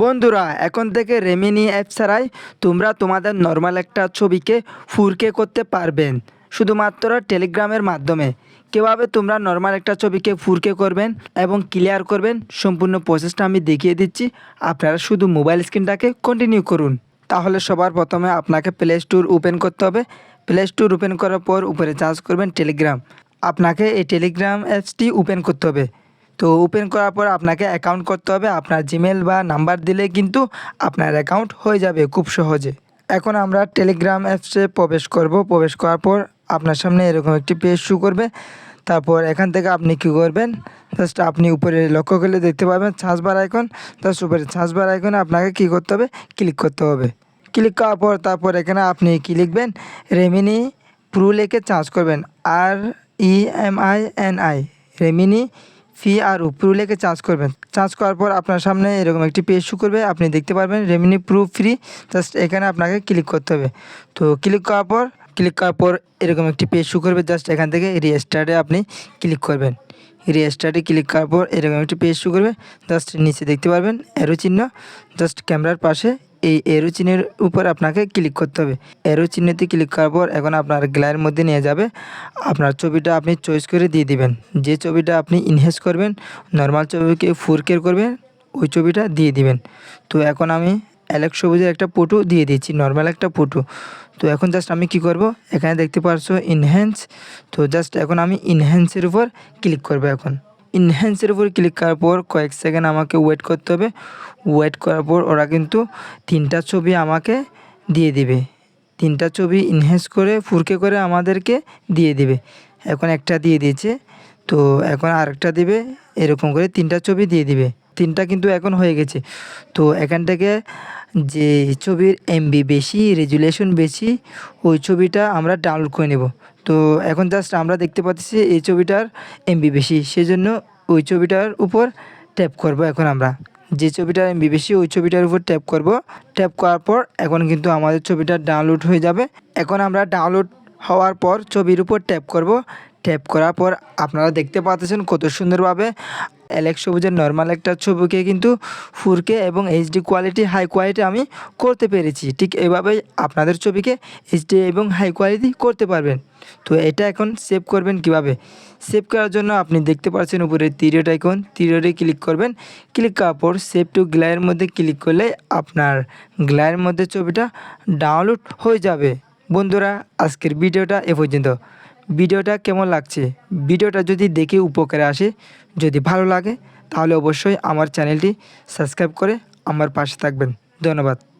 বন্ধুরা, এখন থেকে রেমিনি অ্যাপ ছাড়াই তোমরা তোমাদের নর্মাল একটা ছবিকে ফুরকে করতে পারবেন। শুধুমাত্র টেলিগ্রামের মাধ্যমে। কীভাবে তোমরা নর্মাল একটা ছবিকে ফুরকে করবেন এবং ক্লিয়ার করবেন, সম্পূর্ণ প্রসেসটা আমি দেখিয়ে দিচ্ছি। আপনারা শুধু মোবাইল স্ক্রিনটাকে কন্টিনিউ করুন। তাহলে সবার প্রথমে আপনাকে প্লে স্টোর ওপেন করতে হবে। প্লে স্টোর ওপেন করার পর উপরে চার্জ করবেন টেলিগ্রাম আপনাকে এই টেলিগ্রাম অ্যাপসটি ওপেন করতে হবে। তো ওপেন করার পর আপনাকে অ্যাকাউন্ট করতে হবে। আপনার জিমেল বা নাম্বার দিলে কিন্তু আপনার অ্যাকাউন্ট হয়ে যাবে খুব সহজে। এখন আমরা টেলিগ্রাম অ্যাপসে প্রবেশ করব। প্রবেশ করার পর আপনার সামনে এরকম একটি পেজ শু করবে। তারপর এখান থেকে আপনি কী করবেন? জাস্ট আপনি উপরে লক্ষ্য করলে দেখতে পাবেন বার আইকন জাস্ট উপরে বার আইকনে আপনাকে কী করতে হবে? ক্লিক করতে হবে। ক্লিক করার পর তারপর এখানে আপনি কী লিখবেন? রেমিনি প্রু লিখে চার্জ করবেন। আর E M I N I Remini fee আর প্রু লিখে চার্জ করবেন। চার্জ করার পর আপনার সামনে এরকম একটি পেজ শু করবে। আপনি দেখতে পারবেন রেমিনি প্রুফ ফ্রি জাস্ট এখানে আপনাকে ক্লিক করতে হবে। তো ক্লিক করার পর ক্লিক করার পর এরকম একটি পেজ শু করবে। জাস্ট এখান থেকে রিস্টার্টে আপনি ক্লিক করবেন। রিস্টার্টে ক্লিক করার পর এরকম একটি পেজ শু করবে। জাস্ট নিচে দেখতে পারবেন অ্যারো চিহ্ন। জাস্ট ক্যামেরার পাশে এই এরো চিহ্নের উপর আপনাকে ক্লিক করতে হবে। এরো চিহ্নতে ক্লিক করার পর এখন আপনার গ্যালারির মধ্যে নিয়ে যাবে। আপনার ছবিটা আপনি চয়েস করে দিয়ে দিবেন। যে ছবিটা আপনি ইনহেস করবেন নর্মাল ছবিকে ফুরকের করবেন, ওই ছবিটা দিয়ে দিবেন। তো এখন আমি অ্যালেক্স সবুজের একটা ফটো দিয়ে দিয়েছি নর্মাল একটা ফটো তো এখন জাস্ট আমি কি করব? এখানে দেখতে পারছ ইনহ্যান্স তো জাস্ট এখন আমি ইনহ্যান্সের উপর ক্লিক করব এখন। ইনহ্যান্সের উপর ক্লিক করার পর কয়েক সেকেন্ড আমাকে ওয়েট করতে হবে। ওয়েট করার পর ওরা কিন্তু তিনটা ছবি আমাকে দিয়ে দিবে। তিনটা ছবি ইনহ্যান্স করে ফুরকে করে আমাদেরকে দিয়ে দিবে। এখন একটা দিয়ে দিয়েছে। তো এখন আরেকটা দিবে, এরকম করে তিনটা ছবি দিয়ে দিবে। তিনটা কিন্তু এখন হয়ে গেছে। তো এখান থেকে যে ছবির এমবি বেশি রেজুলেশন বেশি, ওই ছবিটা আমরা ডাউনলোড করে নেব। তো এখন জাস্ট আমরা দেখতে পাচ্ছি এই ছবিটার এমবি বেশি, সেজন্য ওই ছবিটার উপর ট্যাপ করব এখন আমরা। যে ছবিটার এমবি বেশি, ওই ছবিটার উপর ট্যাপ করব। ট্যাপ করার পর এখন কিন্তু আমাদের ছবিটা ডাউনলোড হয়ে যাবে। এখন আমরা ডাউনলোড হওয়ার পর ছবির উপর ট্যাপ করব। ট্যাপ করার পর আপনারা দেখতে পাচ্ছেন কত সুন্দরভাবে অ্যালেক্স সবুজের নর্মাল একটা ছবিকে কিন্তু ফুরকে এবং এইচডি কোয়ালিটি হাই কোয়ালিটি আমি করতে পেরেছি। ঠিক এভাবেই আপনাদের ছবিকে এইচডি এবং হাই কোয়ালিটি করতে পারবেন। তো এটা এখন সেভ করবেন কীভাবে? সেভ করার জন্য আপনি দেখতে পাচ্ছেন উপরে তিরিয়ট আইকন তিরিয়টে ক্লিক করবেন। ক্লিক করার পর সেভ টু গ্লায়ের মধ্যে ক্লিক করলে আপনার গ্লায়ের মধ্যে ছবিটা ডাউনলোড হয়ে যাবে। বন্ধুরা, আজকের ভিডিওটা এ পর্যন্ত। ভিডিওটা কেমন লাগছে? ভিডিওটা যদি দেখে উপকারে আসে, যদি ভালো লাগে, তাহলে অবশ্যই আমার চ্যানেলটি সাবস্ক্রাইব করে আমার পাশে থাকবেন। ধন্যবাদ।